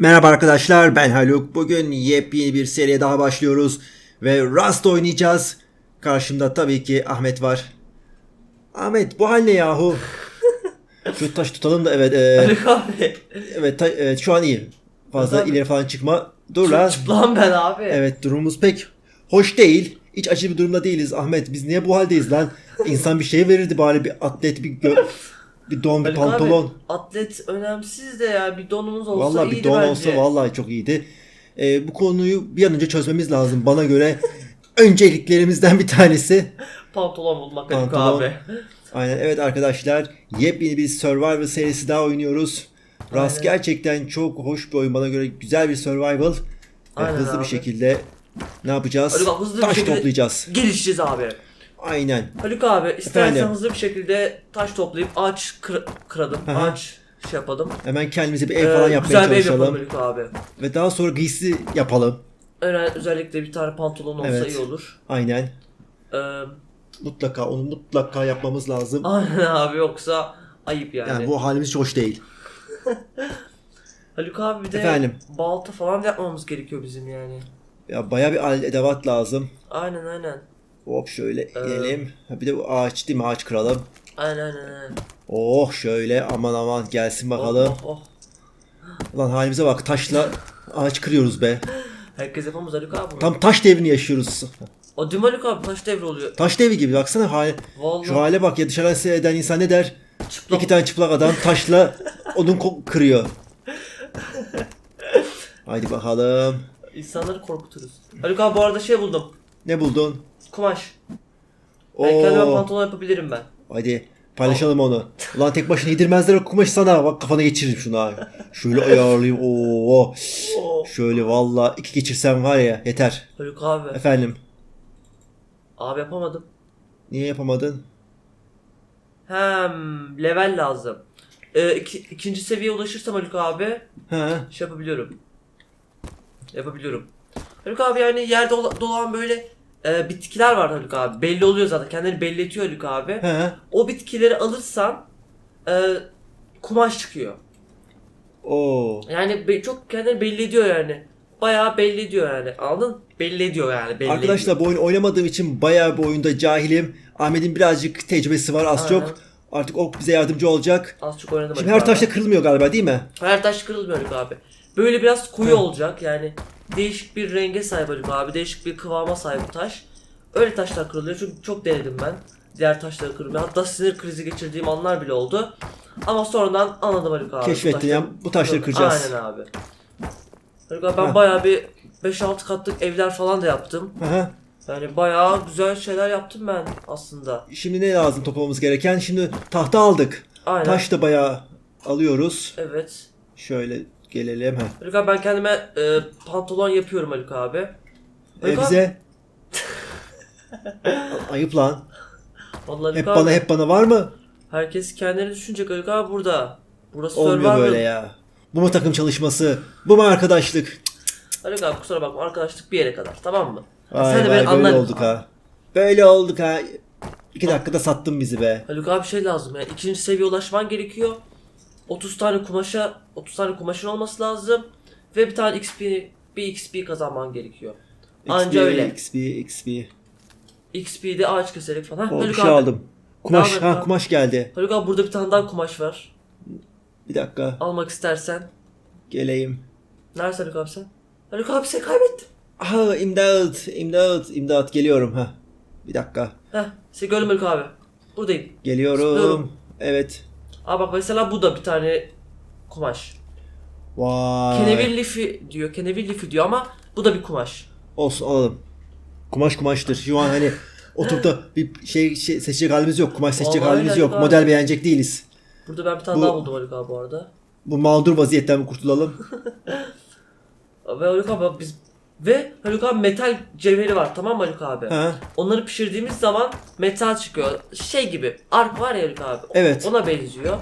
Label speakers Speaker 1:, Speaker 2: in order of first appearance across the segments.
Speaker 1: Merhaba arkadaşlar ben Haluk. Bugün yepyeni bir seriye daha başlıyoruz. Ve Rust oynayacağız. Karşımda tabii ki Ahmet var. Ahmet bu hal ne yahu? Şu taş tutalım da evet. e,
Speaker 2: Haluk abi.
Speaker 1: evet, ta- evet şu an iyi. Fazla
Speaker 2: Abi.
Speaker 1: ileri falan çıkma. Dur lan.
Speaker 2: Çıplam ben abi.
Speaker 1: Evet durumumuz pek hoş değil. Hiç acı bir durumda değiliz Ahmet. Biz niye bu haldeyiz lan? İnsan bir şey verirdi bari bir atlet bir gö- bir don bir
Speaker 2: Haluk
Speaker 1: pantolon.
Speaker 2: Abi, atlet önemsiz de ya bir donumuz olsa
Speaker 1: Vallahi
Speaker 2: iyiydi
Speaker 1: bir don
Speaker 2: bence.
Speaker 1: olsa vallahi çok iyiydi. Ee, bu konuyu bir an önce çözmemiz lazım. Bana göre önceliklerimizden bir tanesi.
Speaker 2: Pantolon bulmak Haluk
Speaker 1: Pantolon.
Speaker 2: abi.
Speaker 1: Aynen evet arkadaşlar yepyeni bir Survivor serisi daha oynuyoruz.
Speaker 2: Aynen.
Speaker 1: gerçekten çok hoş bir oyun. Bana göre güzel bir survival.
Speaker 2: Aynen
Speaker 1: hızlı bir
Speaker 2: abi.
Speaker 1: şekilde ne yapacağız?
Speaker 2: Haluk abi hızlı bir
Speaker 1: Taş
Speaker 2: şekilde
Speaker 1: toplayacağız.
Speaker 2: gelişeceğiz abi.
Speaker 1: Aynen.
Speaker 2: Haluk abi istersen
Speaker 1: Efendim?
Speaker 2: hızlı bir şekilde taş toplayıp ağaç kır- kıralım.
Speaker 1: Aha.
Speaker 2: Ağaç şey yapalım.
Speaker 1: Hemen kendimize bir ev
Speaker 2: Ee,
Speaker 1: falan yapmaya
Speaker 2: güzel bir ev yapalım. Haluk abi.
Speaker 1: Ve daha sonra giysi yapalım.
Speaker 2: Öyle, özellikle bir tane pantolon olsa
Speaker 1: Evet.
Speaker 2: iyi olur.
Speaker 1: Aynen.
Speaker 2: Ee,
Speaker 1: Mutlaka onu mutlaka yapmamız lazım.
Speaker 2: aynen abi yoksa ayıp yani.
Speaker 1: Yani bu halimiz hiç hoş değil.
Speaker 2: Haluk abi bir de
Speaker 1: Efendim?
Speaker 2: balta falan da yapmamız gerekiyor bizim yani.
Speaker 1: Ya baya bir alet edevat lazım.
Speaker 2: Aynen aynen.
Speaker 1: Hop şöyle
Speaker 2: Ee,
Speaker 1: inelim. Ha, bir de bu ağaç değil mi? Ağaç kıralım.
Speaker 2: Aynen aynen.
Speaker 1: Oh şöyle aman aman gelsin bakalım.
Speaker 2: Oh, oh, oh.
Speaker 1: Ulan halimize bak taşla ağaç kırıyoruz be.
Speaker 2: Herkes yapamaz Haluk abi.
Speaker 1: Tam taş devrini yaşıyoruz.
Speaker 2: O değil mi Haluk abi taş devri oluyor.
Speaker 1: Taş devri gibi baksana hal.
Speaker 2: Vallahi
Speaker 1: Şu hale bak ya dışarıdan seyreden insan ne der?
Speaker 2: çıplak.
Speaker 1: İki tane çıplak adam taşla odun kırıyor. Haydi bakalım.
Speaker 2: İnsanları korkuturuz. Haluk abi bu arada şey buldum.
Speaker 1: Ne buldun?
Speaker 2: Kumaş. Ben kendime
Speaker 1: Oo.
Speaker 2: pantolon yapabilirim ben.
Speaker 1: Hadi paylaşalım onu. Ulan tek başına yedirmezler o kumaşı sana. Bak kafana geçiririm şunu abi. Şöyle ayarlayayım. Oo.
Speaker 2: Oo.
Speaker 1: Şöyle valla iki geçirsem var ya yeter.
Speaker 2: Haluk abi.
Speaker 1: Efendim.
Speaker 2: Abi yapamadım.
Speaker 1: Niye yapamadın?
Speaker 2: Hem level lazım. Ee, iki, ikinci seviyeye ulaşırsam Haluk abi
Speaker 1: Ha.
Speaker 2: şey yapabiliyorum. Yapabiliyorum. Haluk abi yani yerde ola- dolan böyle e, bitkiler var Haluk abi. Belli oluyor zaten. Kendini belli ediyor Haluk abi.
Speaker 1: Ha.
Speaker 2: O bitkileri alırsan e, kumaş çıkıyor.
Speaker 1: Oo.
Speaker 2: Yani be- çok kendini belli ediyor yani. Bayağı belli ediyor yani. Anladın? Belli ediyor yani. Belli
Speaker 1: Arkadaşlar bu oyunu oynamadığım için bayağı bir oyunda cahilim. Ahmet'in birazcık tecrübesi var az
Speaker 2: Aynen.
Speaker 1: çok. Artık o bize yardımcı olacak.
Speaker 2: Az çok oynadım.
Speaker 1: Şimdi
Speaker 2: Haluk
Speaker 1: her
Speaker 2: abi.
Speaker 1: taşta kırılmıyor galiba değil mi?
Speaker 2: Her taş kırılmıyor Haluk abi. Böyle biraz koyu olacak yani. Değişik bir renge sahip Haluk abi. Değişik bir kıvama sahip bu taş. Öyle taşlar kırılıyor çünkü çok denedim ben. Diğer taşları kırmıyor. Hatta sinir krizi geçirdiğim anlar bile oldu. Ama sonradan anladım Haluk abi. bu
Speaker 1: Keşfettin
Speaker 2: taşları-
Speaker 1: ya, bu taşları kıracağız.
Speaker 2: Aynen abi. Haluk abi ben
Speaker 1: Heh.
Speaker 2: bayağı bir 5-6 katlık evler falan da yaptım.
Speaker 1: Aha.
Speaker 2: Yani bayağı güzel şeyler yaptım ben aslında.
Speaker 1: Şimdi ne lazım toplamamız gereken? Şimdi tahta aldık.
Speaker 2: Aynen.
Speaker 1: Taş da bayağı alıyoruz.
Speaker 2: Evet.
Speaker 1: Şöyle gelelim. Ha.
Speaker 2: Haluk abi ben kendime e, pantolon yapıyorum Haluk abi. Haluk abi-
Speaker 1: bize ayıp lan.
Speaker 2: Vallahi Haluk
Speaker 1: Hep
Speaker 2: abi,
Speaker 1: bana hep bana var mı?
Speaker 2: Herkes kendini düşünecek Haluk abi burada. Burası
Speaker 1: Olmuyor
Speaker 2: Survivor.
Speaker 1: böyle ya. Bu mu takım çalışması? Bu mu arkadaşlık?
Speaker 2: Haluk abi kusura bakma arkadaşlık bir yere kadar tamam mı?
Speaker 1: Vay vay böyle olduk ha. Böyle olduk ha. İki dakikada sattın bizi be.
Speaker 2: Haluk abi şey lazım ya ikinci seviye ulaşman gerekiyor. 30 tane kumaşa 30 tane kumaşın olması lazım. Ve bir tane XP bir XP kazanman gerekiyor. Anca
Speaker 1: XP,
Speaker 2: öyle.
Speaker 1: XP, XP.
Speaker 2: XP'de ağaç keserek falan.
Speaker 1: Oh, bir şey
Speaker 2: abi.
Speaker 1: aldım. Kumaş, ha kumaş geldi.
Speaker 2: Haluk abi burada bir tane daha kumaş var.
Speaker 1: Bir dakika.
Speaker 2: Almak istersen.
Speaker 1: Geleyim.
Speaker 2: Nerede Haluk abi sen? Haluk abi seni kaybettim.
Speaker 1: Aha imdat, imdat, imdat geliyorum ha. Bir dakika.
Speaker 2: Heh seni gördüm Haluk abi. Buradayım.
Speaker 1: Geliyorum.
Speaker 2: Zıplıyorum.
Speaker 1: Evet.
Speaker 2: Aa bak mesela bu da bir tane kumaş.
Speaker 1: Vay.
Speaker 2: Kenevir lifi diyor. Kenevir lifi diyor ama bu da bir kumaş.
Speaker 1: Olsun alalım. Kumaş kumaştır. Şu an hani oturup da bir şey, şey seçecek halimiz yok. Kumaş seçecek
Speaker 2: Vallahi
Speaker 1: halimiz
Speaker 2: öyle
Speaker 1: yok.
Speaker 2: abi.
Speaker 1: Model beğenecek değiliz.
Speaker 2: Burada ben bir tane
Speaker 1: Bu-
Speaker 2: daha buldum Haluk abi bu arada.
Speaker 1: Bu mağdur vaziyetten mi kurtulalım?
Speaker 2: Ve Haluk abi bak biz ve Haluk abi metal cevheri var tamam mı Haluk abi?
Speaker 1: ha?
Speaker 2: Onları pişirdiğimiz zaman metal çıkıyor. Şey gibi ark var ya Haluk abi.
Speaker 1: Evet.
Speaker 2: Ona benziyor.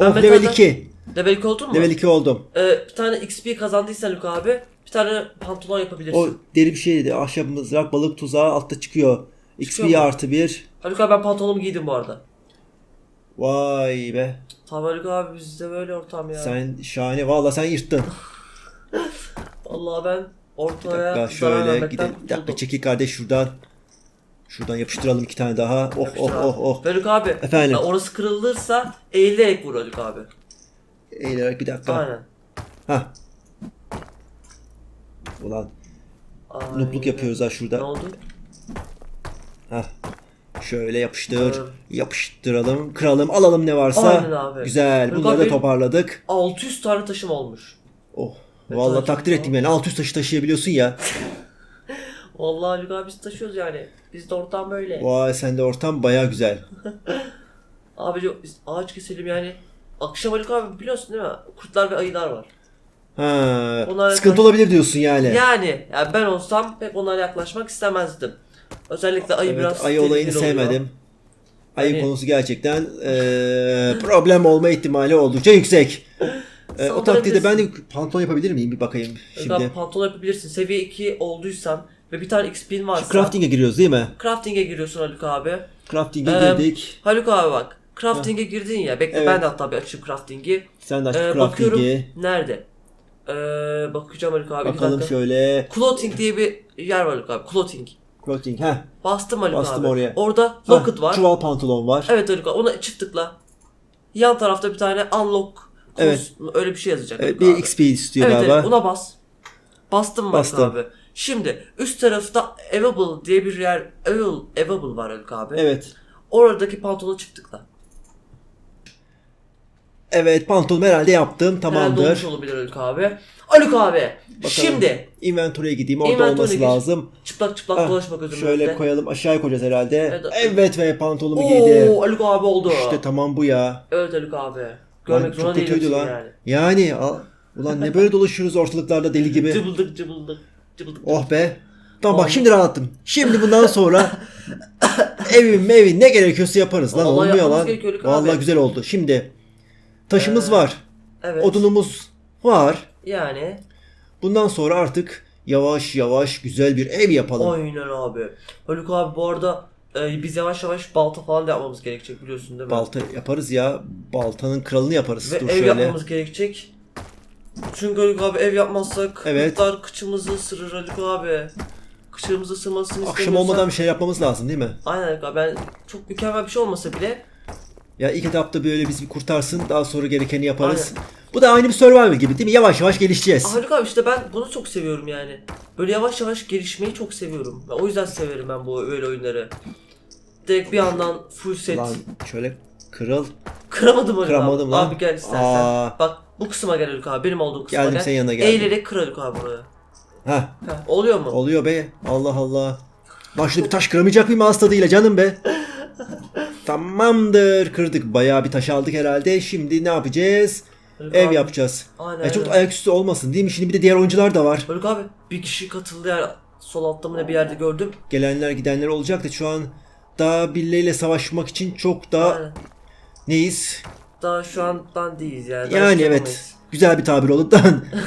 Speaker 2: Ben
Speaker 1: Oh, level
Speaker 2: metalden-
Speaker 1: 2.
Speaker 2: Level 2 oldun mu?
Speaker 1: Level 2 oldum.
Speaker 2: Ee, bir tane XP kazandıysan Haluk abi bir tane pantolon yapabilirsin.
Speaker 1: O deri bir şeydi. Ahşap mızrak, balık tuzağı altta çıkıyor.
Speaker 2: Çıkıyor
Speaker 1: XP
Speaker 2: mu?
Speaker 1: artı 1.
Speaker 2: Haluk abi ben pantolonumu giydim bu arada.
Speaker 1: Vay be.
Speaker 2: Tabii Haluk abi bizde böyle ortam ya.
Speaker 1: Sen şahane. Valla sen yırttın.
Speaker 2: Vallahi ben
Speaker 1: Bir
Speaker 2: ortaya
Speaker 1: dakika
Speaker 2: zarar
Speaker 1: şöyle gidelim. Bir dakika çekil kardeş şuradan. Şuradan yapıştıralım iki tane daha. Oh
Speaker 2: Yapıştır
Speaker 1: oh
Speaker 2: abi.
Speaker 1: oh oh.
Speaker 2: Haluk abi.
Speaker 1: Efendim?
Speaker 2: ya orası kırılırsa eğilerek vur Haluk abi.
Speaker 1: Eğilerek bir dakika.
Speaker 2: Aynen.
Speaker 1: Hah. Ulan
Speaker 2: Aynen.
Speaker 1: nupluk yapıyoruz ha
Speaker 2: Ne
Speaker 1: şurada.
Speaker 2: oldu?
Speaker 1: Hah. Şöyle yapıştır.
Speaker 2: Evet.
Speaker 1: Yapıştıralım. Kıralım. Alalım ne varsa.
Speaker 2: Aynen abi.
Speaker 1: Güzel.
Speaker 2: Haluk
Speaker 1: Bunları da
Speaker 2: abi-
Speaker 1: toparladık.
Speaker 2: 600 tane taşım olmuş.
Speaker 1: Oh.
Speaker 2: Evet,
Speaker 1: Vallahi
Speaker 2: hocam,
Speaker 1: takdir ettim yani. 600 taşı taşıyabiliyorsun ya.
Speaker 2: Vallahi Haluk abi biz taşıyoruz yani. Bizde ortam böyle.
Speaker 1: Vay sende ortam baya güzel.
Speaker 2: Abi biz ağaç keselim yani. Akşam Haluk abi biliyorsun değil mi? Kurtlar ve ayılar var.
Speaker 1: Ha,
Speaker 2: Bunlar-
Speaker 1: sıkıntı olabilir diyorsun yani.
Speaker 2: Yani, yani ben olsam pek onlara yaklaşmak istemezdim. Özellikle ayı
Speaker 1: Evet,
Speaker 2: biraz
Speaker 1: ayı olayını
Speaker 2: oluyor.
Speaker 1: sevmedim. Ayı
Speaker 2: Hani-
Speaker 1: konusu gerçekten eee, problem olma ihtimali oldukça yüksek. Eee, o takdirde ben de pantolon yapabilir miyim? Bir bakayım
Speaker 2: Şimdi. Abi
Speaker 1: şimdi.
Speaker 2: pantolon yapabilirsin. Seviye 2 olduysan ve bir tane XP'in varsa
Speaker 1: Şu crafting'e giriyoruz değil mi?
Speaker 2: crafting'e giriyorsun Haluk abi.
Speaker 1: Crafting'e
Speaker 2: Ee,
Speaker 1: girdik.
Speaker 2: Haluk abi bak. Crafting'e girdin ya. Bekle
Speaker 1: Evet.
Speaker 2: ben de hatta bir açayım crafting'i.
Speaker 1: Sen de aç
Speaker 2: Ee, bakıyorum
Speaker 1: crafting'i.
Speaker 2: nerede? Ee, bakacağım Haluk abi.
Speaker 1: Bakalım şöyle.
Speaker 2: Clothing diye bir yer var Haluk abi. Clothing.
Speaker 1: Crafting. Heh.
Speaker 2: Bastım Haluk
Speaker 1: Bastım
Speaker 2: abi.
Speaker 1: oraya.
Speaker 2: Orada locket var.
Speaker 1: Çuval pantolon var.
Speaker 2: Evet Haluk abi. Ona çift tıkla. Yan tarafta bir tane unlock
Speaker 1: Evet.
Speaker 2: öyle bir şey yazacak.
Speaker 1: Evet, bir
Speaker 2: abi.
Speaker 1: XP istiyor
Speaker 2: Evet,
Speaker 1: galiba.
Speaker 2: evet ona bas. Bastım
Speaker 1: Bastım.
Speaker 2: abi? Şimdi üst tarafta available diye bir yer available, available var Haluk abi.
Speaker 1: Evet.
Speaker 2: Oradaki pantolonu çift tıkla.
Speaker 1: Evet pantolon herhalde yaptım.
Speaker 2: Herhalde olmuş
Speaker 1: Tamamdır.
Speaker 2: olabilir Haluk abi. Haluk abi. Şimdi
Speaker 1: Inventory'e gideyim. Orada
Speaker 2: Inventory'e
Speaker 1: olması
Speaker 2: gir.
Speaker 1: lazım.
Speaker 2: çıplak çıplak
Speaker 1: Ah,
Speaker 2: dolaşma gözümün
Speaker 1: Şöyle
Speaker 2: önünde.
Speaker 1: koyalım. Aşağıya koyacağız herhalde.
Speaker 2: Evet.
Speaker 1: Evet, ve pantolonumu giydim.
Speaker 2: Oo Haluk abi oldu.
Speaker 1: İşte tamam bu ya.
Speaker 2: Evet Haluk abi. Görmek
Speaker 1: çok
Speaker 2: zorunda
Speaker 1: kötüydü lan.
Speaker 2: yani.
Speaker 1: Yani. al- ulan ne böyle dolaşıyoruz ortalıklarda deli gibi.
Speaker 2: Cıbıldık cıbıldık. Cıbıldık.
Speaker 1: Oh be. Tamam bak şimdi rahatladım. Şimdi bundan sonra evin mevin ne gerekiyorsa yaparız lan.
Speaker 2: Vallahi
Speaker 1: Olmuyor
Speaker 2: yapmamız
Speaker 1: lan.
Speaker 2: gerekiyor Haluk
Speaker 1: Vallahi güzel oldu. Şimdi taşımız
Speaker 2: Ee,
Speaker 1: var.
Speaker 2: Evet.
Speaker 1: Odunumuz var.
Speaker 2: Yani.
Speaker 1: Bundan sonra artık yavaş yavaş güzel bir ev yapalım.
Speaker 2: Aynen abi. Haluk abi bu arada e, biz yavaş yavaş balta falan da yapmamız gerekecek biliyorsun değil mi?
Speaker 1: Balta yaparız ya. Baltanın kralını yaparız.
Speaker 2: Ve
Speaker 1: Dur
Speaker 2: ev
Speaker 1: şöyle.
Speaker 2: yapmamız gerekecek. Çünkü Haluk abi ev yapmazsak
Speaker 1: Evet.
Speaker 2: kurtlar kıçımızı ısırır Haluk abi. Kıçımızı ısırmasını
Speaker 1: Akşam
Speaker 2: istemiyorsan.
Speaker 1: olmadan bir şey yapmamız lazım değil mi?
Speaker 2: Aynen Haluk abi ben çok mükemmel bir şey olmasa bile
Speaker 1: Ya ilk etapta böyle bizi bir kurtarsın. Daha sonra gerekeni yaparız. Bu da aynı bir survival gibi değil mi? Yavaş yavaş gelişeceğiz.
Speaker 2: Haluk abi işte ben bunu çok seviyorum yani. Böyle yavaş yavaş gelişmeyi çok seviyorum. O yüzden severim ben bu öyle oyunları. Direkt bir yandan full set.
Speaker 1: Lan şöyle kırıl.
Speaker 2: Kıramadım Haluk
Speaker 1: Kıramadım
Speaker 2: abi.
Speaker 1: lan.
Speaker 2: Abi gel istersen.
Speaker 1: Aa.
Speaker 2: Bak bu kısma gel Haluk abi. Benim olduğum kısma
Speaker 1: Geldim,
Speaker 2: gel.
Speaker 1: senin yanına geldim.
Speaker 2: Eğilerek kır Haluk abi buraya.
Speaker 1: Heh.
Speaker 2: Heh, oluyor mu?
Speaker 1: Oluyor be. Allah Allah. Lan şurada bir taş kıramayacak mıyım ağız tadıyla canım be? Tamamdır. Kırdık. Bayağı bir taş aldık herhalde. Şimdi ne yapacağız?
Speaker 2: Haluk
Speaker 1: Ev
Speaker 2: abi.
Speaker 1: yapacağız.
Speaker 2: Aynen.
Speaker 1: Ya çok da ayaküstü olmasın değil mi? Şimdi bir de diğer oyuncular da var.
Speaker 2: Haluk abi bir kişi katıldı yani sol altta mı ne bir yerde gördüm.
Speaker 1: Gelenler gidenler olacak da şu an daha birileriyle savaşmak için çok daha
Speaker 2: Aynen.
Speaker 1: neyiz?
Speaker 2: Daha şu andan değiliz yani. Daha
Speaker 1: Yani
Speaker 2: hiç
Speaker 1: evet.
Speaker 2: yapamayız.
Speaker 1: Güzel bir tabir oldu.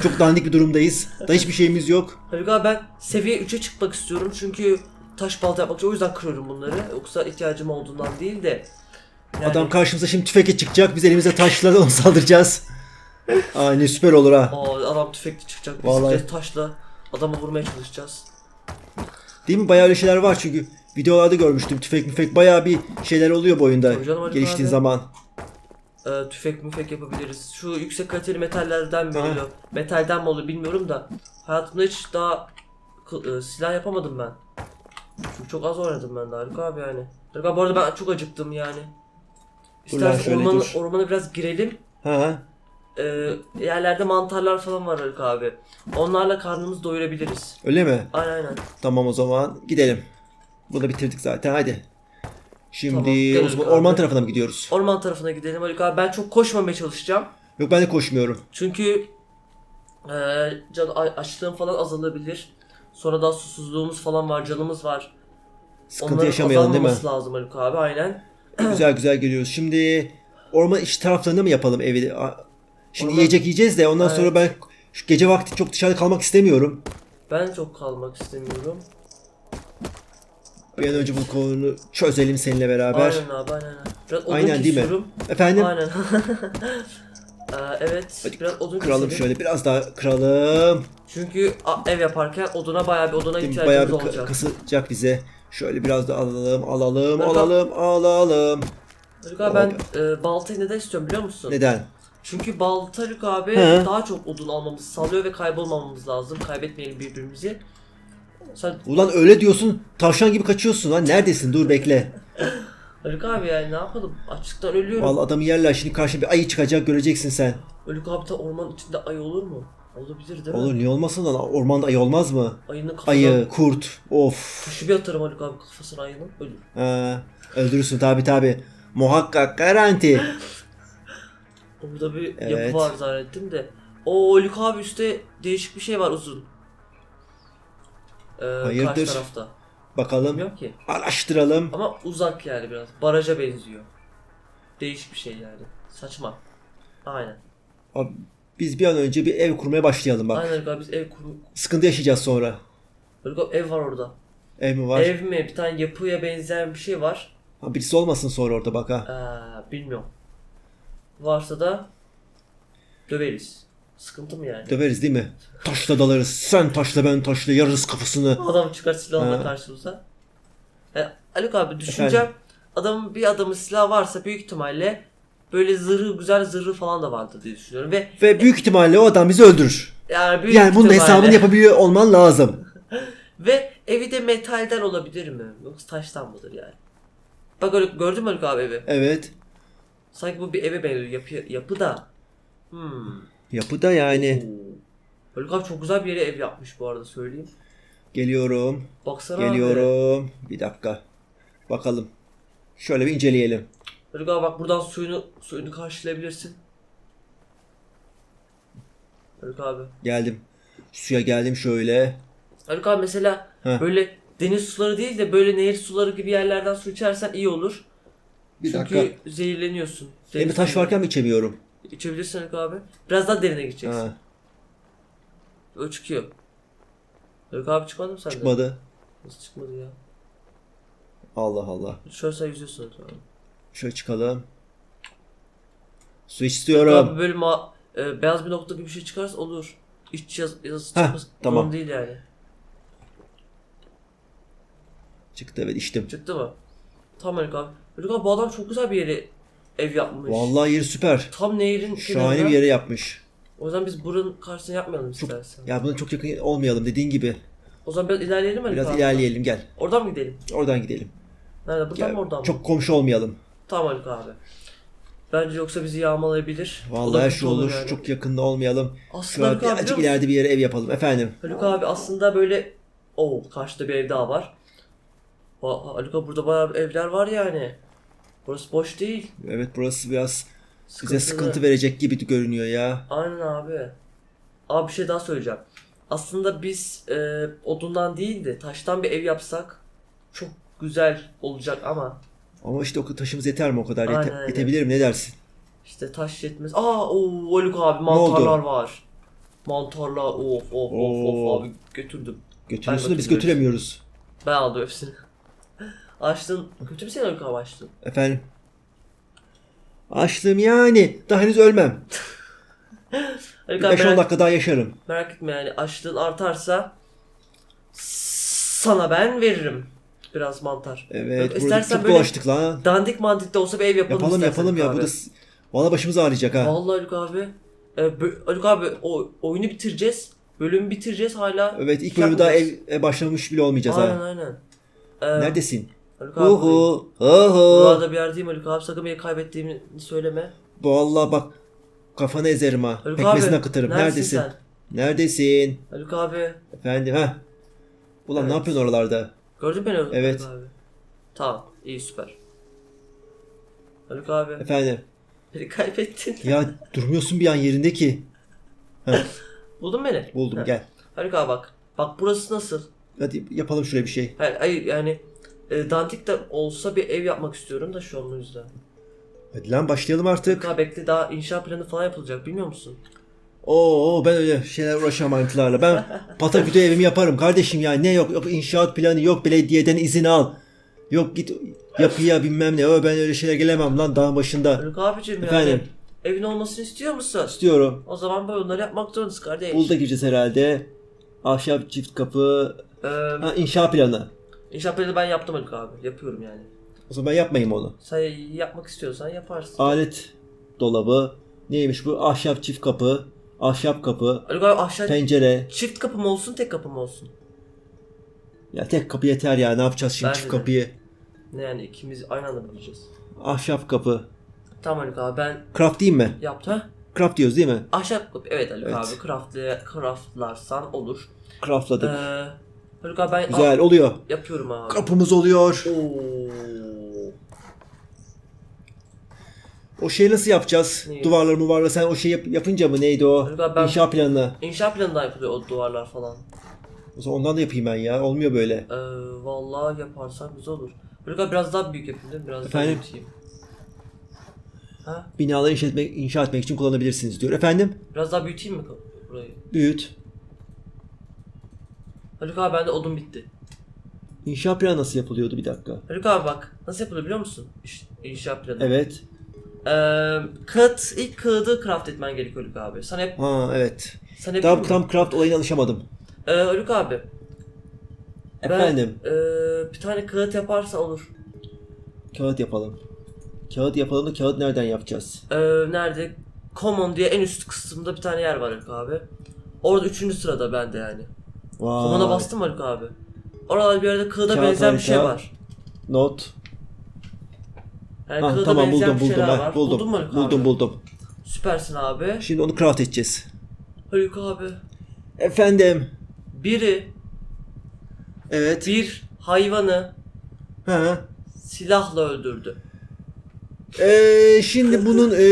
Speaker 1: çok dandik bir durumdayız. Da hiçbir şeyimiz yok.
Speaker 2: Haluk abi ben seviye 3'e çıkmak istiyorum çünkü taş balta yapmak için o yüzden kırıyorum bunları. Yoksa ihtiyacım olduğundan değil de. Yani-
Speaker 1: Adam karşımıza şimdi tüfekle çıkacak. Biz elimize taşla onu saldıracağız. Aa ne süper olur ha.
Speaker 2: Aa, adam tüfekli çıkacak. Biz
Speaker 1: Vallahi.
Speaker 2: taşla adamı vurmaya çalışacağız.
Speaker 1: Değil mi? Bayağı öyle şeyler var çünkü. Videolarda görmüştüm. Tüfek müfek bayağı bir şeyler oluyor bu oyunda.
Speaker 2: Tabii canım, hadi
Speaker 1: Geliştiğin
Speaker 2: abi.
Speaker 1: zaman.
Speaker 2: Ee, tüfek müfek yapabiliriz. Şu yüksek kaliteli metallerden mi oluyor? Metalden mi oluyor bilmiyorum da. Hayatımda hiç daha e, silah yapamadım ben. Çünkü çok az oynadım ben de Haluk abi yani. Haluk abi bu arada ben çok acıktım yani. İstersen ormanı, ormana biraz girelim.
Speaker 1: Ha.
Speaker 2: Ee, yerlerde mantarlar falan var Haluk abi. Onlarla karnımızı doyurabiliriz.
Speaker 1: Öyle mi?
Speaker 2: Aynen aynen.
Speaker 1: Tamam o zaman gidelim. Bunu bitirdik zaten hadi. Şimdi
Speaker 2: Tamam,
Speaker 1: o zaman orman
Speaker 2: abi.
Speaker 1: tarafına mı gidiyoruz?
Speaker 2: Orman tarafına gidelim Haluk abi. Ben çok koşmamaya çalışacağım.
Speaker 1: Yok ben de koşmuyorum.
Speaker 2: Çünkü eee can a- açlığım falan azalabilir. Sonra da susuzluğumuz falan var, canımız var.
Speaker 1: Sıkıntı
Speaker 2: Onların
Speaker 1: yaşamayalım değil mi?
Speaker 2: azalmaması lazım Haluk abi aynen.
Speaker 1: güzel güzel geliyoruz. Şimdi orman iç taraflarında mı yapalım evi? A- Şimdi
Speaker 2: Orman-
Speaker 1: yiyecek yiyeceğiz de ondan
Speaker 2: Evet.
Speaker 1: sonra ben şu gece vakti çok dışarıda kalmak istemiyorum.
Speaker 2: Ben çok kalmak istemiyorum.
Speaker 1: Bir an önce bu konuyu çözelim seninle beraber.
Speaker 2: Aynen abi aynen. Biraz odun
Speaker 1: Aynen, değil mi? Efendim?
Speaker 2: Aynen. Ee, evet.
Speaker 1: Hadi
Speaker 2: biraz odun
Speaker 1: Kıralım
Speaker 2: keselim.
Speaker 1: şöyle biraz daha kıralım.
Speaker 2: Çünkü ev yaparken oduna bayağı bir oduna ihtiyacımız
Speaker 1: Bayağı bir
Speaker 2: olacak.
Speaker 1: kısacak bize. Şöyle biraz da alalım, alalım,
Speaker 2: Bakın.
Speaker 1: alalım, alalım.
Speaker 2: Haluk abi ben e, baltayı neden istiyorum biliyor musun?
Speaker 1: Neden?
Speaker 2: Çünkü balta Haluk abi
Speaker 1: He.
Speaker 2: daha çok odun almamızı sağlıyor ve kaybolmamamız lazım. Kaybetmeyelim birbirimizi. Sen
Speaker 1: Ulan öyle diyorsun, tavşan gibi kaçıyorsun lan. Neredesin? Dur bekle.
Speaker 2: Haluk abi yani ne yapalım? Açlıktan ölüyorum.
Speaker 1: Vallahi adamı yerler. Şimdi karşı bir ayı çıkacak göreceksin sen.
Speaker 2: Haluk abi ta ormanın içinde ayı olur mu? Olabilir değil mi?
Speaker 1: Olur niye olmasın lan? Ormanda ayı olmaz mı?
Speaker 2: Ayının kafasına
Speaker 1: Ayı, kurt. Of.
Speaker 2: taşı bir atarım Haluk abi kafasına ayının ölür.
Speaker 1: Ha, öldürürsün tabi tabi. Muhakkak garanti.
Speaker 2: Orada bir
Speaker 1: Evet.
Speaker 2: yapı var zannettim de. O Haluk abi üstte değişik bir şey var uzun. Ee,
Speaker 1: Hayırdır?
Speaker 2: Karşı tarafta.
Speaker 1: Bakalım.
Speaker 2: Bilmiyorum ki.
Speaker 1: Araştıralım.
Speaker 2: Ama uzak yani biraz. Baraja benziyor. Değişik bir şey yani. Saçma. Aynen.
Speaker 1: Abi, biz bir an önce bir ev kurmaya başlayalım bak.
Speaker 2: Aynen abi biz ev kuru...
Speaker 1: Sıkıntı yaşayacağız sonra.
Speaker 2: Abi ev var orada.
Speaker 1: Ev mi var?
Speaker 2: Ev mi? Bir tane yapıya benzeyen bir şey var.
Speaker 1: Ha, birisi olmasın sonra orada bak ha.
Speaker 2: Ee, bilmiyorum. Varsa da döveriz. Sıkıntı mı yani?
Speaker 1: Döveriz değil mi? Taşla dalarız. Sen taşla ben taşla yarırız kafasını.
Speaker 2: Adam çıkar silahla
Speaker 1: Ha.
Speaker 2: karşımıza. Yani Haluk abi düşüneceğim. Adamın bir adamın silahı varsa büyük ihtimalle böyle zırhı güzel zırhı falan da vardır diye düşünüyorum ve
Speaker 1: Ve büyük ihtimalle o adam bizi öldürür.
Speaker 2: yani büyük
Speaker 1: Yani bunun
Speaker 2: ihtimalle-
Speaker 1: hesabını yapabiliyor olman lazım.
Speaker 2: Ve evi de metalden olabilir mi? Yoksa taştan mıdır yani? Bak öyle gördün mü Haluk abi evi?
Speaker 1: Evet.
Speaker 2: Sanki bu bir eve benziyor yapı, yapı da. Hmm.
Speaker 1: Yapı da yani.
Speaker 2: Oo. Haluk abi çok güzel bir yere ev yapmış bu arada söyleyeyim.
Speaker 1: Geliyorum.
Speaker 2: Baksana abi.
Speaker 1: Geliyorum. Bir dakika. Bakalım. Şöyle bir inceleyelim.
Speaker 2: Haluk abi bak buradan suyunu suyunu karşılayabilirsin. Haluk abi.
Speaker 1: Geldim. Suya geldim şöyle.
Speaker 2: Haluk abi mesela
Speaker 1: Heh.
Speaker 2: böyle deniz suları değil de böyle nehir suları gibi yerlerden su içersen iyi olur.
Speaker 1: Bir
Speaker 2: Çünkü
Speaker 1: dakika.
Speaker 2: zehirleniyorsun. Deniz
Speaker 1: taş
Speaker 2: suyu-
Speaker 1: varken mi içemiyorum?
Speaker 2: İçebilirsin Haluk abi. Biraz daha derine gideceksin.
Speaker 1: Ha,
Speaker 2: O çıkıyor. Haluk abi çıkmadı mı sende?
Speaker 1: çıkmadı.
Speaker 2: Nasıl çıkmadı ya?
Speaker 1: Allah Allah.
Speaker 2: Şöyle sen yüzüyorsun Haluk abi.
Speaker 1: Şöyle çıkalım. Su istiyorum.
Speaker 2: Abi böyle ma e, beyaz bir nokta gibi bir şey çıkarsa olur. İç yaz yazısı
Speaker 1: Heh,
Speaker 2: çıkması
Speaker 1: tamam.
Speaker 2: değil yani.
Speaker 1: Çıktı evet içtim.
Speaker 2: Çıktı mı? Tamam Haluk abi. Haluk abi bu adam çok güzel bir yere ev yapmış.
Speaker 1: Vallahi yeri süper.
Speaker 2: Tam nehrin
Speaker 1: Şahane bir yere yapmış.
Speaker 2: O yüzden biz buranın karşısına yapmayalım
Speaker 1: Çok-
Speaker 2: istersen.
Speaker 1: Ya buna çok yakın olmayalım dediğin gibi.
Speaker 2: O zaman biraz ilerleyelim Haluk
Speaker 1: Biraz ilerleyelim gel.
Speaker 2: Oradan mı gidelim?
Speaker 1: Oradan gidelim.
Speaker 2: Nerede? Buradan
Speaker 1: Gel.
Speaker 2: mı oradan mı?
Speaker 1: Çok komşu olmayalım.
Speaker 2: Tamam Haluk abi. Bence yoksa bizi yağmalayabilir. O da
Speaker 1: Vallahi her
Speaker 2: kötü
Speaker 1: şey olur.
Speaker 2: yani.
Speaker 1: Çok yakında olmayalım.
Speaker 2: Aslında Haluk abi biliyor
Speaker 1: birazcık
Speaker 2: musun?
Speaker 1: ileride bir yere ev yapalım efendim.
Speaker 2: Haluk abi aslında böyle... Oo karşıda bir ev daha var. Ha- Haluk abi burada bayağı evler var yani. Burası boş değil.
Speaker 1: Evet burası biraz bize
Speaker 2: Sıkıntılı.
Speaker 1: sıkıntı verecek gibi görünüyor ya.
Speaker 2: Aynen abi. Abi bir şey daha söyleyeceğim. Aslında biz e, odundan değil de taştan bir ev yapsak çok güzel olacak ama
Speaker 1: Ama işte o taşımız yeter mi o kadar? Yete-
Speaker 2: Aynen, aynen.
Speaker 1: yetebilir mi ne dersin?
Speaker 2: işte taş yetmez. Aa o Haluk abi mantarlar var. Mantarlar of of of of abi götürdüm.
Speaker 1: Götürüyorsun da biz götüremiyoruz.
Speaker 2: Ben aldım hepsini. Açtın. Kötü mü sen Haluk abi açtın?
Speaker 1: Efendim? Açlığım yani. Daha henüz ölmem.
Speaker 2: Haluk abi
Speaker 1: 5-10
Speaker 2: merak,
Speaker 1: dakika daha yaşarım.
Speaker 2: merak etme yani açlığın artarsa sana ben veririm biraz mantar.
Speaker 1: Evet.
Speaker 2: Yok,
Speaker 1: burada
Speaker 2: istersen
Speaker 1: çok
Speaker 2: böyle-
Speaker 1: dolaştık lan.
Speaker 2: Dandik mandik de olsa bir ev yapalım
Speaker 1: Yapalım
Speaker 2: istersen
Speaker 1: yapalım ya.
Speaker 2: abi.
Speaker 1: Bu da s- Valla başımız ağrıyacak ha.
Speaker 2: Vallahi Haluk abi. E, bö- Haluk abi o oyunu bitireceğiz. Bölümü bitireceğiz hala.
Speaker 1: Evet ilk
Speaker 2: şey
Speaker 1: bölümü daha
Speaker 2: yapmayacağız.
Speaker 1: ev, e, başlamış bile olmayacağız
Speaker 2: Aynen
Speaker 1: ha.
Speaker 2: aynen. Ee,
Speaker 1: Neredesin?
Speaker 2: Haluk abi.
Speaker 1: Uhu. Uhu.
Speaker 2: Buralarda bir yerdeyim Haluk abi. Sakın beni kaybettiğimi söyleme.
Speaker 1: Vallahi bak kafanı ezerim ha.
Speaker 2: Haluk
Speaker 1: Pekmezini
Speaker 2: abi.
Speaker 1: akıtırım.
Speaker 2: Neredesin,
Speaker 1: Neredesin?
Speaker 2: sen?
Speaker 1: Neredesin?
Speaker 2: Haluk abi.
Speaker 1: Efendim ha. Ulan ne
Speaker 2: Evet.
Speaker 1: yapıyorsun oralarda?
Speaker 2: Gördün beni Haluk
Speaker 1: Evet.
Speaker 2: abi. Tamam. iyi süper. Haluk abi.
Speaker 1: Efendim.
Speaker 2: Beni kaybettin.
Speaker 1: Ya durmuyorsun bir an yerinde ki.
Speaker 2: Buldun beni.
Speaker 1: Buldum
Speaker 2: Ha.
Speaker 1: gel.
Speaker 2: Haluk abi bak. Bak burası nasıl?
Speaker 1: Hadi yapalım şuraya bir şey.
Speaker 2: Hayır, hayır yani e, dandik de olsa bir ev yapmak istiyorum da şu an o yüzden.
Speaker 1: Hadi lan başlayalım artık.
Speaker 2: Ha bekle daha inşa planı falan yapılacak bilmiyor musun?
Speaker 1: Oo ben öyle şeyler uğraşamam ayrıntılarla. Ben pataküte evimi yaparım kardeşim ya. Ne yok yok inşaat planı yok belediyeden izin al. Yok git yapıya bilmem ne. O ben öyle şeyler gelemem lan dağın başında.
Speaker 2: Haluk abicim yani
Speaker 1: Efendim?
Speaker 2: evin olmasını istiyor musun?
Speaker 1: İstiyorum.
Speaker 2: O zaman böyle onları yapmak zorundayız kardeş.
Speaker 1: Bul da gireceğiz herhalde. Ahşap çift kapı.
Speaker 2: Ee,
Speaker 1: Ha, inşa planı.
Speaker 2: İnşaat planı ben yaptım Haluk abi. Yapıyorum yani.
Speaker 1: O zaman ben yapmayayım onu.
Speaker 2: Sen yapmak istiyorsan yaparsın.
Speaker 1: Alet dolabı. Neymiş bu? Ahşap çift kapı. Ahşap kapı.
Speaker 2: Haluk abi aşağı
Speaker 1: Pencere.
Speaker 2: çift kapı mı olsun tek kapı mı olsun?
Speaker 1: Ya tek kapı yeter ya. Ne yapacağız şimdi
Speaker 2: Bence
Speaker 1: çift
Speaker 2: de.
Speaker 1: kapıyı?
Speaker 2: Ne yani ikimiz aynı anda bulacağız.
Speaker 1: Ahşap kapı.
Speaker 2: Tamam Haluk abi ben
Speaker 1: Craft değil mi?
Speaker 2: yaptım. Ha?
Speaker 1: Craft diyoruz değil mi?
Speaker 2: Ahşap kapı. Evet Haluk
Speaker 1: Evet.
Speaker 2: abi craftlı, craftlarsan olur.
Speaker 1: Craftladık.
Speaker 2: Ee, Haluk abi ben
Speaker 1: Güzel oluyor.
Speaker 2: yapıyorum abi.
Speaker 1: Kapımız oluyor.
Speaker 2: Oo.
Speaker 1: O şeyi nasıl yapacağız?
Speaker 2: Neyi?
Speaker 1: Duvarları muvarları sen o şey yap- yapınca mı neydi o?
Speaker 2: Galiba ben-
Speaker 1: İnşa planını.
Speaker 2: İnşaat planında yapılıyor o duvarlar falan.
Speaker 1: O zaman ondan da yapayım ben ya. Olmuyor böyle.
Speaker 2: Ee, vallahi yaparsan güzel olur. Haluk abi biraz daha büyük yapayım değil mi? Biraz
Speaker 1: Efendim?
Speaker 2: daha büyüteyim. Ha?
Speaker 1: Binaları inşa etmek, inşa etmek için kullanabilirsiniz diyor. Efendim?
Speaker 2: Biraz daha büyüteyim mi burayı?
Speaker 1: Büyüt.
Speaker 2: Haluk abi bende odun bitti.
Speaker 1: İnşa planı nasıl yapılıyordu bir dakika?
Speaker 2: Haluk abi bak nasıl yapılıyor biliyor musun? İş, inşaat planı.
Speaker 1: Evet.
Speaker 2: Ee, kağıt, ilk kağıdı craft etmen gerekiyor Haluk abi. Sana hep,
Speaker 1: Ha evet.
Speaker 2: sana hep
Speaker 1: Tam tam craft olayına alışamadım.
Speaker 2: Ee, Haluk abi. ben,
Speaker 1: Efendim.
Speaker 2: ee, bir tane kağıt yaparsa olur.
Speaker 1: Kağıt yapalım. Kağıt yapalım da kağıt nereden yapacağız?
Speaker 2: Ee, nerede? Common diye en üst kısımda bir tane yer var Haluk abi. Orada üçüncü sırada bende yani.
Speaker 1: Vay.
Speaker 2: Common'a bastım Haluk abi. Oralarda bir yerde kağıda
Speaker 1: Kağıt
Speaker 2: benzeyen bir şey
Speaker 1: harita.
Speaker 2: var.
Speaker 1: Not.
Speaker 2: Yani
Speaker 1: Ha,
Speaker 2: kağıda
Speaker 1: tamam
Speaker 2: benzeyen
Speaker 1: buldum
Speaker 2: bir
Speaker 1: buldum.
Speaker 2: şeyler
Speaker 1: ha,
Speaker 2: var.
Speaker 1: buldum.
Speaker 2: Buldun mu Haluk
Speaker 1: buldum
Speaker 2: abi?
Speaker 1: buldum.
Speaker 2: Süpersin abi.
Speaker 1: Şimdi onu craft edeceğiz.
Speaker 2: Haluk abi.
Speaker 1: Efendim.
Speaker 2: Biri
Speaker 1: Evet.
Speaker 2: bir hayvanı
Speaker 1: Ha.
Speaker 2: silahla öldürdü.
Speaker 1: Ee, şimdi bunun e,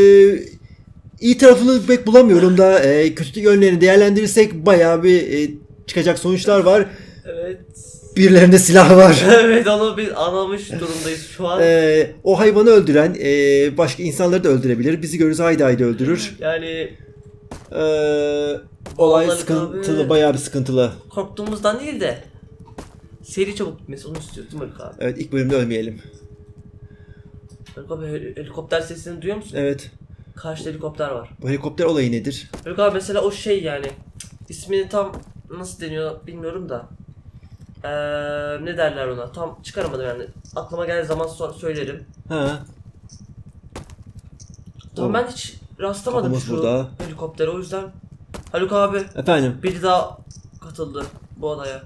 Speaker 1: iyi tarafını pek bulamıyorum da e, kötü yönlerini değerlendirirsek bayağı bir e, çıkacak sonuçlar var.
Speaker 2: Evet.
Speaker 1: Birilerinde silah var.
Speaker 2: evet onu biz anlamış durumdayız şu an.
Speaker 1: Ee, o hayvanı öldüren e, başka insanları da öldürebilir. Bizi görürse haydi haydi öldürür.
Speaker 2: Yani
Speaker 1: Ee, olay sıkıntılı,
Speaker 2: abi.
Speaker 1: bayağı bir sıkıntılı.
Speaker 2: korktuğumuzdan değil de seri çabuk bitmesi onu istiyoruz değil mi abi?
Speaker 1: Evet ilk bölümde ölmeyelim.
Speaker 2: Haluk abi hel- helikopter sesini duyuyor musun?
Speaker 1: Evet.
Speaker 2: Karşıda helikopter var.
Speaker 1: Bu helikopter olayı nedir?
Speaker 2: Abi mesela o şey yani ismini tam nasıl deniyor bilmiyorum da Eee ne derler ona tam çıkaramadım yani aklıma geldiği zaman sonra söylerim.
Speaker 1: Ha.
Speaker 2: Tamam ben hiç rastlamadım
Speaker 1: Kapımız
Speaker 2: şu
Speaker 1: burada.
Speaker 2: helikoptere o yüzden Haluk abi
Speaker 1: Efendim.
Speaker 2: biri daha katıldı bu adaya.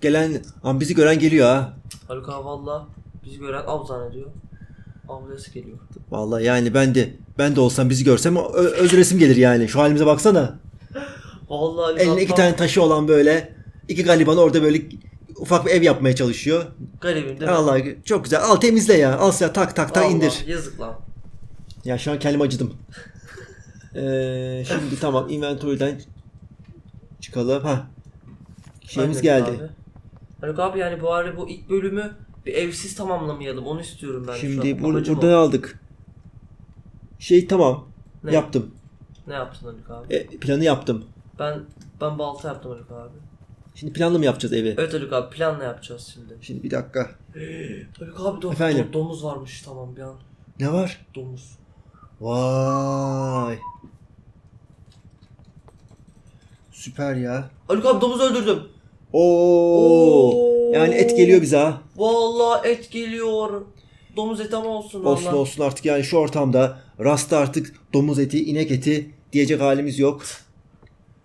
Speaker 1: Gelen, ama bizi gören geliyor ha.
Speaker 2: Haluk abi valla bizi gören av zannediyor. Avlayası geliyor.
Speaker 1: Vallahi yani ben de ben de olsam bizi görsem ö- öldüresim gelir yani. Şu halimize baksana.
Speaker 2: Vallahi abi
Speaker 1: iki tane taşı olan böyle iki galiban orada böyle ufak bir ev yapmaya çalışıyor.
Speaker 2: garibim değil mi?
Speaker 1: Allah çok güzel. Al temizle ya. Al silah tak tak tak
Speaker 2: Vallahi
Speaker 1: indir.
Speaker 2: Yazık lan.
Speaker 1: Ya şu an kendime acıdım. Ee, şimdi tamam inventory'den çıkalım. Ha. Şeyimiz
Speaker 2: Aynen
Speaker 1: geldi.
Speaker 2: Abi. Haluk abi yani bu arada bu ilk bölümü bir evsiz tamamlamayalım onu istiyorum ben şu
Speaker 1: Şimdi
Speaker 2: an.
Speaker 1: bur-
Speaker 2: Amacım
Speaker 1: buradan
Speaker 2: o.
Speaker 1: aldık. Şey tamam.
Speaker 2: Ne?
Speaker 1: Yaptım.
Speaker 2: Ne yaptın Haluk abi?
Speaker 1: E, planı yaptım.
Speaker 2: Ben ben balta yaptım Haluk abi.
Speaker 1: Şimdi planlı mı yapacağız evi?
Speaker 2: Evet Haluk abi planla yapacağız şimdi.
Speaker 1: Şimdi bir dakika.
Speaker 2: Haluk abi do-
Speaker 1: Efendim?
Speaker 2: do- domuz varmış tamam bir an.
Speaker 1: Ne var?
Speaker 2: Domuz.
Speaker 1: Vay. Süper ya.
Speaker 2: Haluk abi domuz öldürdüm.
Speaker 1: Oo. Yani et geliyor bize ha.
Speaker 2: Vallahi et geliyor. Domuz eti ama olsun
Speaker 1: Olsun
Speaker 2: vallahi.
Speaker 1: olsun artık yani şu ortamda rasta artık domuz eti, inek eti diyecek halimiz yok.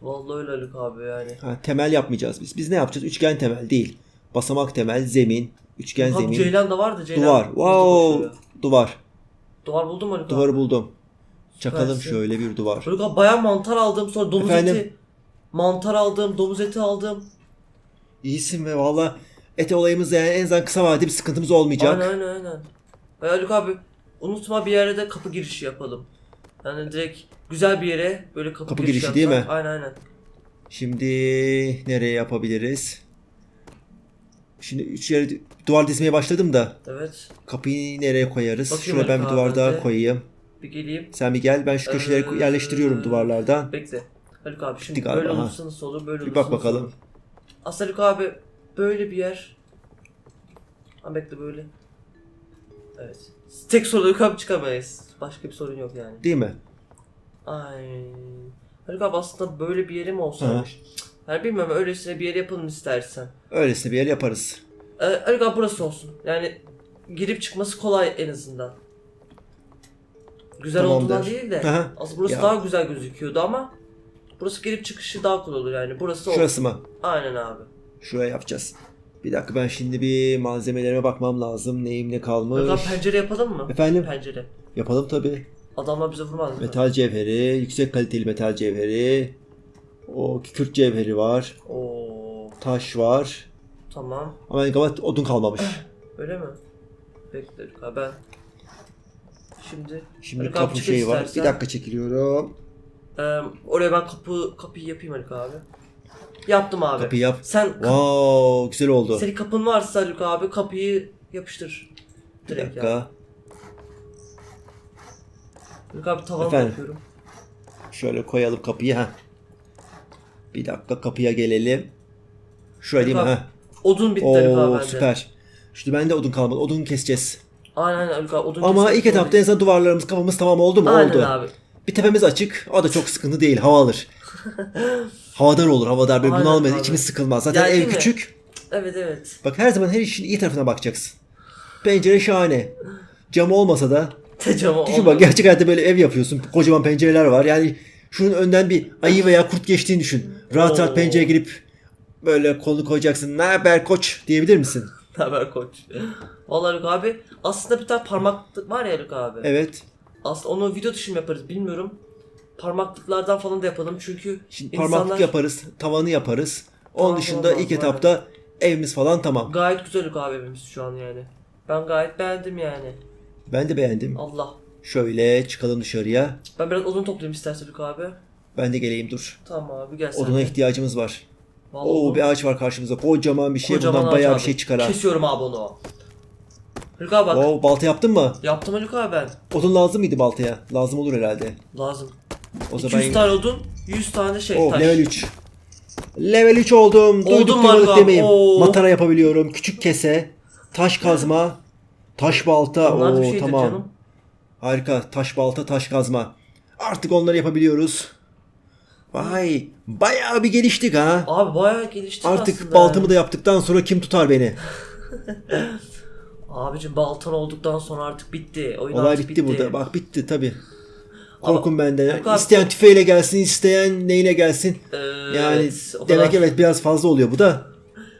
Speaker 2: Vallahi öyle Haluk abi yani.
Speaker 1: Ha, temel yapmayacağız biz. Biz ne yapacağız? Üçgen temel değil. Basamak temel, zemin, üçgen
Speaker 2: Abi
Speaker 1: zemin,
Speaker 2: Ceylan da vardı Ceylan.
Speaker 1: duvar. Wow. Duvar.
Speaker 2: Duvar buldum Haluk abi.
Speaker 1: Duvarı buldum. Çakalım
Speaker 2: Süpersin.
Speaker 1: şöyle bir duvar.
Speaker 2: Haluk abi bayağı mantar aldım sonra domuz
Speaker 1: Efendim?
Speaker 2: eti. Mantar aldım, domuz eti aldım.
Speaker 1: İyisin ve valla et olayımız yani en azından kısa vadede bir sıkıntımız olmayacak.
Speaker 2: Aynen aynen aynen. Ve Haluk abi unutma bir yere de kapı girişi yapalım. Yani direkt güzel bir yere böyle kapı,
Speaker 1: Kapı
Speaker 2: girişi
Speaker 1: değil
Speaker 2: yapsak.
Speaker 1: mi?
Speaker 2: Aynen aynen.
Speaker 1: Şimdi nereye yapabiliriz? Şimdi üç yere duvar dizmeye başladım da
Speaker 2: Evet.
Speaker 1: kapıyı nereye koyarız?
Speaker 2: Bakayım
Speaker 1: Şuraya ben bir duvar
Speaker 2: abi,
Speaker 1: daha koyayım.
Speaker 2: Bir geleyim.
Speaker 1: Sen bir gel ben şu köşeleri
Speaker 2: Ee,
Speaker 1: yerleştiriyorum duvarlardan.
Speaker 2: Bekle. Haluk abi şimdi
Speaker 1: galiba,
Speaker 2: böyle
Speaker 1: ha.
Speaker 2: olursa nasıl olur, böyle
Speaker 1: Bir bak bakalım.
Speaker 2: olur? Aslında Haluk abi böyle bir yer. Ha bekle böyle. Evet. Tek sorun Haluk abi çıkamayız. Başka bir sorun yok yani.
Speaker 1: Değil mi?
Speaker 2: Ay. Haluk abi aslında böyle bir yeri mi olsaymış? Yani bilmiyorum öylesine bir yer yapalım istersen.
Speaker 1: Öylesine bir yer yaparız.
Speaker 2: Ee, Haluk abi burası olsun. Yani girip çıkması kolay en azından. Güzel
Speaker 1: Tamamdır.
Speaker 2: olduğundan değil de.
Speaker 1: Aha.
Speaker 2: Aslında burası
Speaker 1: Ya.
Speaker 2: daha güzel gözüküyordu ama burası girip çıkışı daha kolay olur yani. Burası olsun.
Speaker 1: Şurası mı?
Speaker 2: Aynen abi.
Speaker 1: Şuraya yapacağız. Bir dakika ben şimdi bir malzemelerime bakmam lazım. Neyim ne kalmış.
Speaker 2: Abi pencere yapalım mı?
Speaker 1: Efendim?
Speaker 2: Pencere.
Speaker 1: Yapalım tabi.
Speaker 2: Adamlar bize vurmaz mı?
Speaker 1: Metal cevheri, yüksek kaliteli metal cevheri. O kükürt cevheri var.
Speaker 2: Oo
Speaker 1: Taş var.
Speaker 2: tamam.
Speaker 1: Ama ben galiba odun kalmamış.
Speaker 2: Öyle mi? Bekle abi ben. Şimdi,
Speaker 1: Şimdi kapı şeyi var. Bir dakika çekiliyorum.
Speaker 2: Ee, oraya ben kapı kapıyı yapayım Haluk abi. Yaptım abi.
Speaker 1: Kapıyı yap.
Speaker 2: Sen
Speaker 1: Wow, güzel oldu.
Speaker 2: senin kapın varsa Haluk abi kapıyı yapıştır.
Speaker 1: Bir
Speaker 2: Direkt
Speaker 1: dakika.
Speaker 2: ya. Haluk abi tavanı
Speaker 1: Efendim?
Speaker 2: yapıyorum.
Speaker 1: Şöyle koyalım kapıyı ha. Bir dakika kapıya gelelim. Şuraya değil mi
Speaker 2: Haluk
Speaker 1: ha?
Speaker 2: Odun bitti Haluk abi
Speaker 1: Oo
Speaker 2: bende.
Speaker 1: süper. Şimdi bende odun kalmadı. Odun keseceğiz.
Speaker 2: Aynen aynen Haluk abi odun
Speaker 1: Ama ilk etapta en azından duvarlarımız kapımız tamam oldu mu?
Speaker 2: Aynen
Speaker 1: oldu.
Speaker 2: abi.
Speaker 1: Bir tepemiz açık. O da çok sıkıntı değil. Hava alır. havadar olur. Havadar böyle
Speaker 2: Aynen
Speaker 1: bunalmayız.
Speaker 2: abi.
Speaker 1: İçimiz sıkılmaz. Zaten
Speaker 2: Yani
Speaker 1: ev
Speaker 2: değil mi?
Speaker 1: küçük.
Speaker 2: Evet evet.
Speaker 1: Bak her zaman her işin iyi tarafına bakacaksın. Pencere şahane. Camı olmasa da
Speaker 2: Tecama
Speaker 1: düşün bak gerçek hayatta böyle ev yapıyorsun. Kocaman pencereler var. Yani şunun önden bir ayı veya kurt geçtiğini düşün. Rahat rahat
Speaker 2: Oo.
Speaker 1: pencereye girip böyle kolunu koyacaksın. Ne haber koç diyebilir misin?
Speaker 2: Ne haber koç? Vallahi Haluk abi aslında bir tane parmaklık var ya Haluk abi.
Speaker 1: Evet.
Speaker 2: Aslında onu video dışı mı yaparız bilmiyorum. Parmaklıklardan falan da yapalım çünkü
Speaker 1: Şimdi
Speaker 2: insanlar
Speaker 1: parmaklık yaparız. Tavanı yaparız. Onun
Speaker 2: Tavan
Speaker 1: dışında
Speaker 2: olmaz,
Speaker 1: ilk etapta evimiz falan tamam.
Speaker 2: gayet güzel evimiz şu an yani. Ben gayet beğendim yani.
Speaker 1: Ben de beğendim.
Speaker 2: Allah.
Speaker 1: Şöyle çıkalım dışarıya.
Speaker 2: Ben biraz odun toplayayım istersen abi.
Speaker 1: Ben de geleyim dur.
Speaker 2: Tamam abi gel sen.
Speaker 1: Oduna
Speaker 2: de.
Speaker 1: ihtiyacımız var.
Speaker 2: Vallahi
Speaker 1: Oo bir ağaç var karşımızda. Kocaman bir şey.
Speaker 2: kocaman
Speaker 1: Bundan
Speaker 2: ağaç
Speaker 1: bayağı
Speaker 2: abi.
Speaker 1: bir şey çıkar ha.
Speaker 2: Kesiyorum abi onu. Haluk abi bak.
Speaker 1: Oo balta yaptın mı?
Speaker 2: Yaptım Haluk abi ben.
Speaker 1: Odun lazım mıydı baltaya? Lazım olur herhalde.
Speaker 2: Lazım.
Speaker 1: O
Speaker 2: 200
Speaker 1: zaman
Speaker 2: tane odun, 100 tane şey
Speaker 1: Oh
Speaker 2: taş.
Speaker 1: level 3. Level 3 oldum.
Speaker 2: Oldum vallahi.
Speaker 1: demeyeyim.
Speaker 2: Oo.
Speaker 1: Matara yapabiliyorum. Küçük kese. Taş kazma. Taş balta.
Speaker 2: Onlar bir
Speaker 1: Oo tamam.
Speaker 2: canım.
Speaker 1: Harika. Taş balta, taş kazma. Artık onları yapabiliyoruz. Vay. Bayağı bir geliştik ha.
Speaker 2: Abi bayağı gelişti
Speaker 1: Artık
Speaker 2: aslında.
Speaker 1: baltamı da yaptıktan sonra kim tutar beni?
Speaker 2: Abicim baltan olduktan sonra artık bitti. Oyun
Speaker 1: Olay
Speaker 2: artık
Speaker 1: bitti, burada. Bak bitti tabi. Korkum benden.
Speaker 2: Abi.
Speaker 1: İsteyen tüfeğiyle gelsin, isteyen neyle gelsin.
Speaker 2: Ee,
Speaker 1: Yani
Speaker 2: evet,
Speaker 1: demek
Speaker 2: kadar.
Speaker 1: evet biraz fazla oluyor bu da.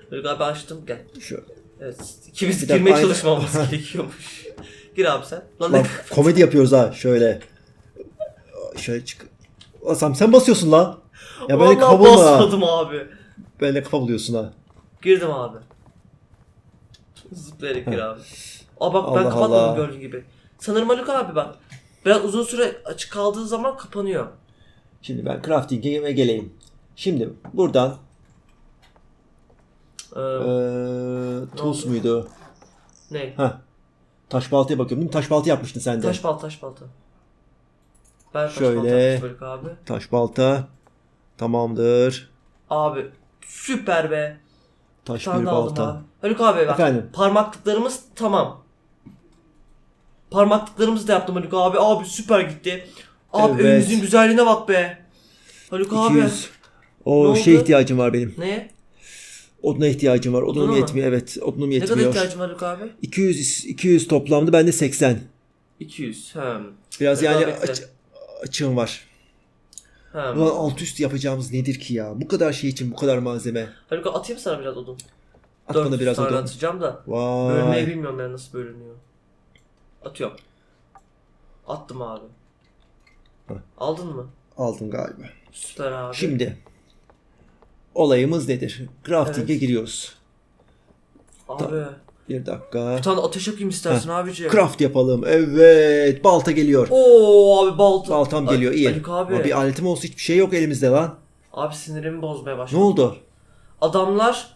Speaker 2: Haluk abi açtım gel.
Speaker 1: Şu.
Speaker 2: Evet. İkimiz girmeye
Speaker 1: aynı-
Speaker 2: çalışmamız gerekiyormuş. Gir abi sen. Lan ne?
Speaker 1: komedi yapıyoruz ha şöyle. Şöyle çık. Asam sen basıyorsun lan. Ya böyle kafa bulma.
Speaker 2: basmadım abi.
Speaker 1: Böyle kafa buluyorsun ha.
Speaker 2: Girdim abi. Zıplayarak gir abi. Aa bak ben
Speaker 1: Allah
Speaker 2: kapatmadım
Speaker 1: Allah.
Speaker 2: gördüğün gibi. Sanırım Haluk abi bak. Biraz uzun süre açık kaldığı zaman kapanıyor.
Speaker 1: Şimdi ben crafting'e geleyim. Şimdi buradan
Speaker 2: Ee,
Speaker 1: eee tools muydu?
Speaker 2: ne?
Speaker 1: Ha. Taş baltaya bakıyorum değil mi? Taş balta yapmıştın sen de.
Speaker 2: Taş balta taş balta. Ben taş
Speaker 1: Şöyle.
Speaker 2: balta yapmıştım Haluk abi.
Speaker 1: Taş balta. Tamamdır.
Speaker 2: Abi süper be.
Speaker 1: Taş bir balta.
Speaker 2: Haluk abi bak.
Speaker 1: Efendim?
Speaker 2: Parmaklıklarımız tamam. Parmaklıklarımızı da yaptım Haluk abi. Abi süper gitti. Abi
Speaker 1: Evet.
Speaker 2: evimizin güzelliğine bak be. Haluk abi.
Speaker 1: 200. O
Speaker 2: Ne
Speaker 1: şey
Speaker 2: oldu?
Speaker 1: ihtiyacım var benim.
Speaker 2: Ne?
Speaker 1: Oduna ihtiyacım var. Odunum
Speaker 2: Oduna mı?
Speaker 1: yetmiyor. Evet, odunum
Speaker 2: Ne kadar
Speaker 1: yetmiyor.
Speaker 2: ihtiyacım var Haluk abi?
Speaker 1: 200 200 toplamda bende 80.
Speaker 2: 200. Hem.
Speaker 1: Biraz yani
Speaker 2: bekle.
Speaker 1: aç, açığım var.
Speaker 2: Hem.
Speaker 1: Ulan alt üst yapacağımız nedir ki ya? Bu kadar şey için bu kadar malzeme.
Speaker 2: Haluk abi atayım sana biraz odun.
Speaker 1: At bana biraz
Speaker 2: tane
Speaker 1: odun.
Speaker 2: atacağım da. Bölmeyi
Speaker 1: Vay.
Speaker 2: bilmiyorum yani nasıl bölünüyor. Atıyorum. Attım abi.
Speaker 1: Heh.
Speaker 2: Aldın mı?
Speaker 1: Aldım galiba.
Speaker 2: Süper abi.
Speaker 1: Şimdi olayımız nedir? Crafting'e
Speaker 2: Evet.
Speaker 1: giriyoruz.
Speaker 2: Abi.
Speaker 1: Bir dakika.
Speaker 2: Bir tane ateş yakayım istersen abiciğim.
Speaker 1: Craft yapalım. Evet. Balta geliyor.
Speaker 2: Oo abi balta.
Speaker 1: Baltam geliyor. iyi.
Speaker 2: Haluk abi.
Speaker 1: Ama bir aletim olsa hiçbir şey yok elimizde lan.
Speaker 2: Abi sinirimi bozmaya
Speaker 1: Ne
Speaker 2: başladı.
Speaker 1: oldu?
Speaker 2: Adamlar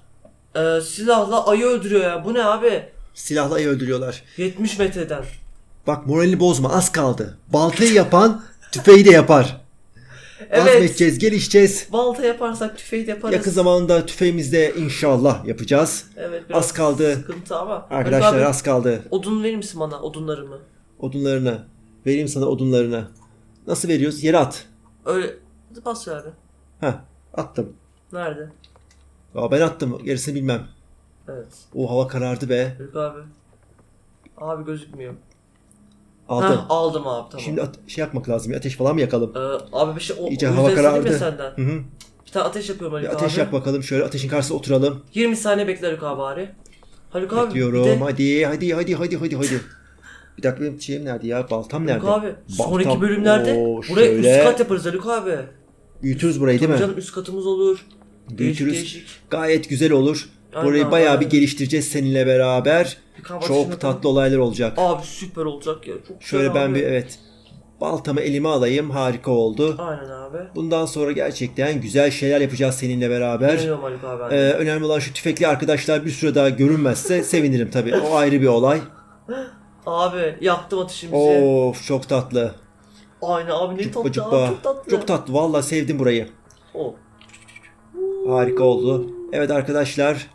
Speaker 2: e, silahla ayı öldürüyor ya. Bu ne abi?
Speaker 1: Silahla ayı öldürüyorlar.
Speaker 2: 70 metreden.
Speaker 1: Bak moralini bozma az kaldı. Baltayı yapan tüfeği de yapar.
Speaker 2: Evet.
Speaker 1: azmedeceğiz, gelişeceğiz.
Speaker 2: Balta yaparsak tüfeği de yaparız.
Speaker 1: Yakın zamanda tüfeğimizde inşallah yapacağız.
Speaker 2: Evet biraz
Speaker 1: Az kaldı.
Speaker 2: Sıkıntı ama.
Speaker 1: Arkadaşlar
Speaker 2: abi,
Speaker 1: az kaldı.
Speaker 2: Odun verir misin bana odunlarımı?
Speaker 1: Odunlarını. Vereyim sana odunlarını. Nasıl veriyoruz? Yere at.
Speaker 2: Öyle bas yani.
Speaker 1: Heh, attım.
Speaker 2: Nerede?
Speaker 1: Aa, ben attım. Gerisini bilmem.
Speaker 2: Evet.
Speaker 1: O hava karardı be.
Speaker 2: Haluk abi. Abi gözükmüyor.
Speaker 1: Aldım.
Speaker 2: Heh, aldım abi tamam.
Speaker 1: Şimdi şey yapmak lazım. ya, Ateş falan mı yakalım?
Speaker 2: Ee, abi bir şey o,
Speaker 1: İyice
Speaker 2: o
Speaker 1: hava
Speaker 2: yüzden istedim
Speaker 1: karardı.
Speaker 2: ya senden.
Speaker 1: Hı hı.
Speaker 2: Bir tane ateş yapıyorum Haluk
Speaker 1: Bir ateş
Speaker 2: abi.
Speaker 1: yak bakalım. Şöyle ateşin karşısında oturalım.
Speaker 2: 20 saniye bekle Haluk abi bari. Haluk abi
Speaker 1: Bekliyorum.
Speaker 2: bir de
Speaker 1: Hadi hadi hadi hadi hadi hadi. Bir dakika benim şeyim nerede ya? Baltam nerede?
Speaker 2: Haluk abi sonraki bölümlerde
Speaker 1: Oo,
Speaker 2: buraya
Speaker 1: şöyle.
Speaker 2: üst kat yaparız Haluk abi.
Speaker 1: Büyütürüz burayı değil
Speaker 2: Tabii
Speaker 1: mi?
Speaker 2: canım üst katımız olur. Değişik
Speaker 1: Büyütürüz.
Speaker 2: değişik.
Speaker 1: Gayet güzel olur.
Speaker 2: Aynen,
Speaker 1: Burayı bayağı
Speaker 2: aynen.
Speaker 1: bir geliştireceğiz seninle beraber.
Speaker 2: Bir yapalım.
Speaker 1: Çok tatlı olaylar olacak.
Speaker 2: Abi süper olacak ya. Çok
Speaker 1: Şöyle ben
Speaker 2: abi.
Speaker 1: bir evet. Baltamı elime alayım. Harika oldu.
Speaker 2: Aynen abi.
Speaker 1: Bundan sonra gerçekten güzel şeyler yapacağız seninle beraber.
Speaker 2: Haluk abi.
Speaker 1: Ee, önemli olan şu tüfekli arkadaşlar bir süre daha görünmezse sevinirim tabii. O ayrı bir olay.
Speaker 2: Abi yaktım ateşimizi.
Speaker 1: Of çok tatlı.
Speaker 2: Aynen abi ne
Speaker 1: Cıppa
Speaker 2: tatlı
Speaker 1: cıppa.
Speaker 2: abi çok tatlı.
Speaker 1: Çok tatlı. Vallahi sevdim burayı.
Speaker 2: O.
Speaker 1: Harika oldu. Evet arkadaşlar.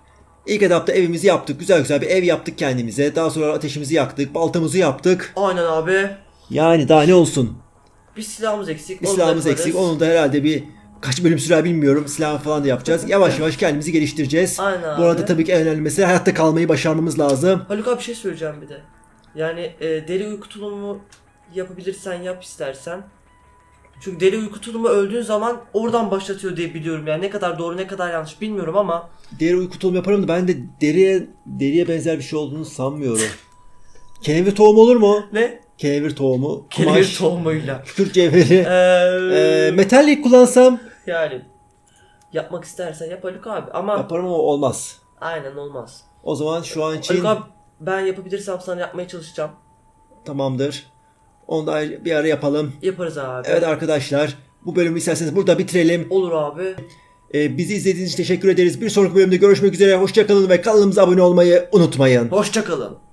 Speaker 1: İlk etapta evimizi yaptık. Güzel güzel bir ev yaptık kendimize. Daha sonra ateşimizi yaktık. Baltamızı yaptık.
Speaker 2: Aynen abi.
Speaker 1: Yani daha ne olsun.
Speaker 2: Bir silahımız eksik.
Speaker 1: Bir
Speaker 2: onu
Speaker 1: silahımız eksik. Onu da herhalde bir kaç bölüm sürer bilmiyorum. Silah falan da yapacağız. Yavaş yavaş kendimizi geliştireceğiz.
Speaker 2: Aynen
Speaker 1: Bu arada
Speaker 2: abi.
Speaker 1: tabii ki en önemli mesele hayatta kalmayı başarmamız lazım.
Speaker 2: Haluk abi bir şey söyleyeceğim bir de. Yani e, deri uyku tulumu yapabilirsen yap istersen. Çünkü deri uyku tulumu öldüğün zaman oradan başlatıyor diye biliyorum yani ne kadar doğru ne kadar yanlış bilmiyorum ama
Speaker 1: Deri uyku tulumu yaparım da ben de deriye deriye benzer bir şey olduğunu sanmıyorum. Kenevir tohumu olur mu?
Speaker 2: ne?
Speaker 1: Kenevir tohumu.
Speaker 2: Kelebir
Speaker 1: Kumaş,
Speaker 2: tohumuyla.
Speaker 1: kükürt cevheri.
Speaker 2: Eee
Speaker 1: Ee, metallik kullansam
Speaker 2: yani yapmak istersen yap Haluk abi ama
Speaker 1: yaparım ama olmaz.
Speaker 2: aynen olmaz.
Speaker 1: O zaman şu an için
Speaker 2: Haluk abi ben yapabilirsem sana yapmaya çalışacağım.
Speaker 1: tamamdır. Onu da bir ara yapalım.
Speaker 2: Yaparız abi.
Speaker 1: Evet arkadaşlar bu bölümü isterseniz burada bitirelim.
Speaker 2: Olur abi.
Speaker 1: Ee, bizi izlediğiniz için teşekkür ederiz. Bir sonraki bölümde görüşmek üzere. Hoşçakalın ve kanalımıza abone olmayı unutmayın.
Speaker 2: Hoşçakalın.